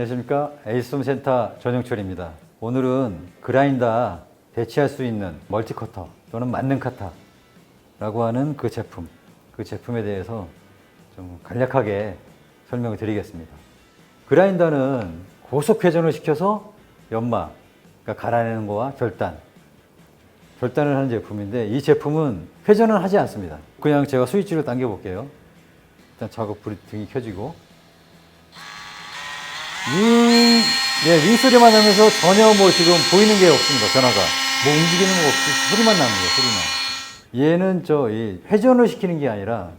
안녕하십니까 에이스홈 센터 전영철입니다. 오늘은 그라인더 대체할 수 있는 멀티커터 또는 만능 카타라고 하는 그 제품, 그 제품에 대해서 좀 간략하게 설명을 드리겠습니다. 그라인더는 고속 회전을 시켜서 연마, 그러니까 갈아내는 거와 절단, 절단을 하는 제품인데 이 제품은 회전은 하지 않습니다. 그냥 제가 스위치를 당겨 볼게요. 일단 작업 불이 등이 켜지고 윙, 예, 윙 소리만 나면서 전혀 뭐 지금 보이는 게 없습니다. 변화가 뭐 움직이는 거 없이 소리만 나는 거예요. 소리만. 얘는 저 이 회전을 시키는 게 아니라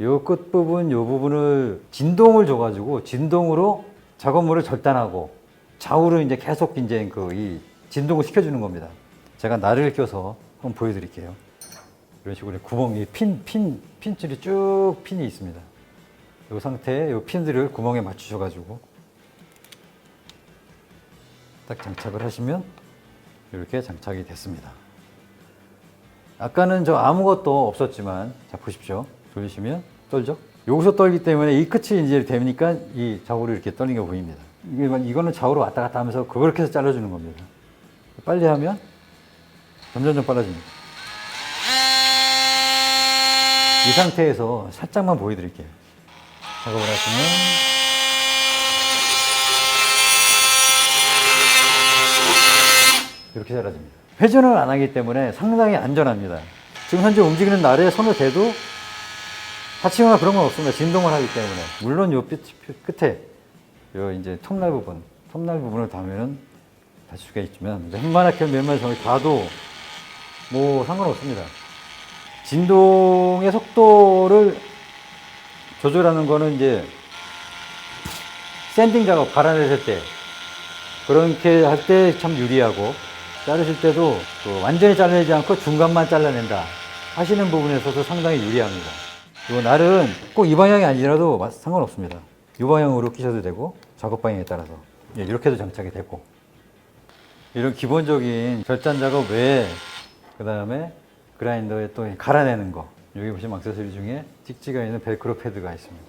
요 끝부분, 요 부분을 진동을 줘가지고 진동으로 작업물을 절단하고 좌우로 이제 계속 이제 그 이 진동을 시켜주는 겁니다. 제가 날을 껴서 한번 보여드릴게요. 이런 식으로 구멍이 핀, 핀, 핀줄이 쭉 핀이 있습니다. 이 상태에 이 핀들을 구멍에 맞추셔가지고 딱 장착을 하시면 이렇게 장착이 됐습니다. 아까는 저 아무것도 없었지만 자 보십시오. 돌리시면 떨죠? 여기서 떨기 때문에 이 끝이 이제 되니까 이 좌우로 이렇게 떨리는 게 보입니다. 이게 이거는 좌우로 왔다 갔다 하면서 그렇게 해서 잘라주는 겁니다. 빨리 하면 점점점 빨라집니다. 이 상태에서 살짝만 보여드릴게요. 작업을 하시면 이렇게 잘라집니다. 회전을 안 하기 때문에 상당히 안전합니다. 지금 현재 움직이는 날에 손을 대도 다치거나 그런 건 없습니다. 진동을 하기 때문에. 물론 요 끝, 끝에 요 이제 톱날 부분, 톱날 부분을 닿으면 다칠 수가 있지만 웬만하게 몇몇 정도 닿아도 뭐 상관없습니다. 진동의 속도를 조절하는 거는 이제 샌딩 작업 갈아내실 때 그렇게 할 때 참 유리하고 자르실 때도 그 완전히 잘라내지 않고 중간만 잘라낸다 하시는 부분에 있어서 상당히 유리합니다. 이 날은 꼭 이 방향이 아니라도 마- 상관없습니다. 이 방향으로 끼셔도 되고 작업 방향에 따라서 예, 이렇게도 장착이 되고 이런 기본적인 절단 작업 외에 그 다음에 그라인더에 또 갈아내는 거 여기 보시면 액세서리 중에 찍지가 있는 벨크로 패드가 있습니다.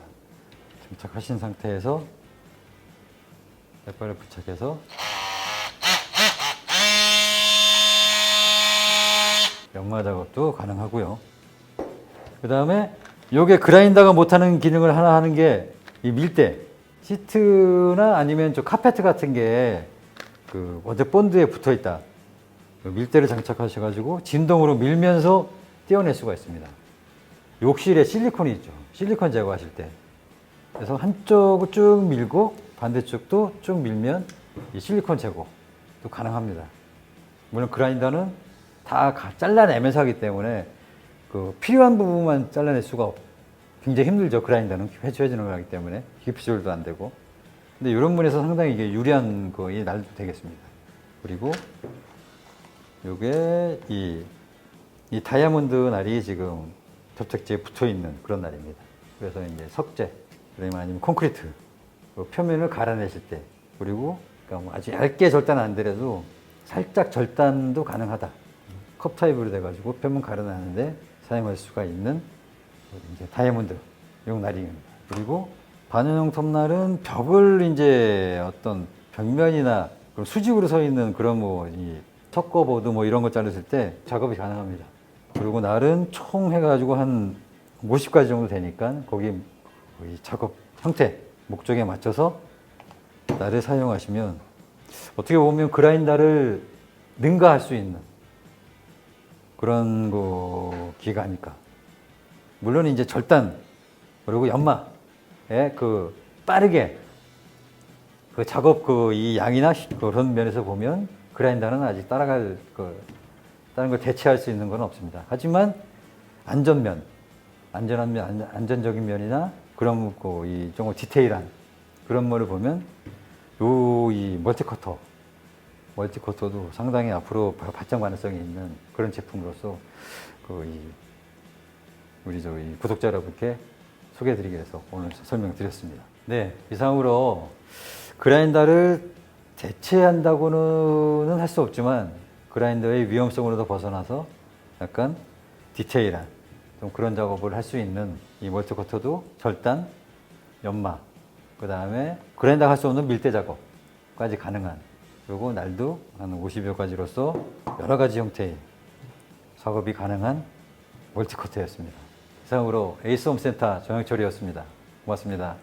장착하신 상태에서 랫발을 부착해서 연마 작업도 가능하고요. 그 다음에 요게 그라인더가 못하는 기능을 하나 하는 게 이 밀대 시트나 아니면 저 카페트 같은 게그 원재 본드에 붙어 있다. 그 밀대를 장착하셔가지고 진동으로 밀면서 떼어낼 수가 있습니다. 욕실에 실리콘이 있죠. 실리콘 제거하실 때. 그래서 한쪽을 쭉 밀고 반대쪽도 쭉 밀면 이 실리콘 제거도 가능합니다. 물론 그라인더는 다 가- 잘라내면서 하기 때문에 그 필요한 부분만 잘라낼 수가 없, 굉장히 힘들죠. 그라인더는 회전을 하기 때문에 조절도 안 되고. 근데 이런 분에서 상당히 이게 유리한 거이 날도 되겠습니다. 그리고 요게 이, 이 다이아몬드 날이 지금 접착제에 붙어 있는 그런 날입니다. 그래서 이제 석재, 그러면 아니면 콘크리트, 그 표면을 갈아내실 때, 그리고 그러니까 뭐 아주 얇게 절단 안 되려도 살짝 절단도 가능하다. 컵 타입으로 돼가지고 표면 갈아내는데 사용할 수가 있는 이제 다이아몬드 용 날입니다. 그리고 반연용 톱날은 벽을 이제 어떤 벽면이나 수직으로 서 있는 그런 뭐이 석고보드 뭐 이런 거 자르실 때 작업이 가능합니다. 그리고 날은 총 해가지고 한 50가지 정도 되니까 거기 이 작업 형태 목적에 맞춰서 날을 사용하시면 어떻게 보면 그라인더를 능가할 수 있는 그런 그 기가 아닐까. 물론 이제 절단 그리고 연마에 그 빠르게 그 작업 그 이 양이나 시- 그런 면에서 보면 그라인더는 아직 따라갈 그 다른 걸 대체할 수 있는 건 없습니다. 하지만 안전면, 안전한 면, 안- 안전적인 면이나 그런 그이 정말 디테일한 그런 거를 보면 요이 멀티커터 멀티커터도 상당히 앞으로 바- 발전 가능성이 있는 그런 제품으로서 그이 우리 저희 구독자 여러분께 소개해드리기 위해서 오늘 설명드렸습니다. 네, 이상으로 그라인더를 대체한다고는 할 수 없지만 그라인더의 위험성으로도 벗어나서 약간 디테일한 좀 그런 작업을 할 수 있는 이 멀티커터도 절단, 연마 그 다음에 그랜다 할수 없는 밀대 작업까지 가능한 그리고 날도 한 50여 가지로서 여러 가지 형태의 작업이 가능한 멀티커트였습니다. 이상으로 에이스 홈센터 정영철이었습니다. 고맙습니다.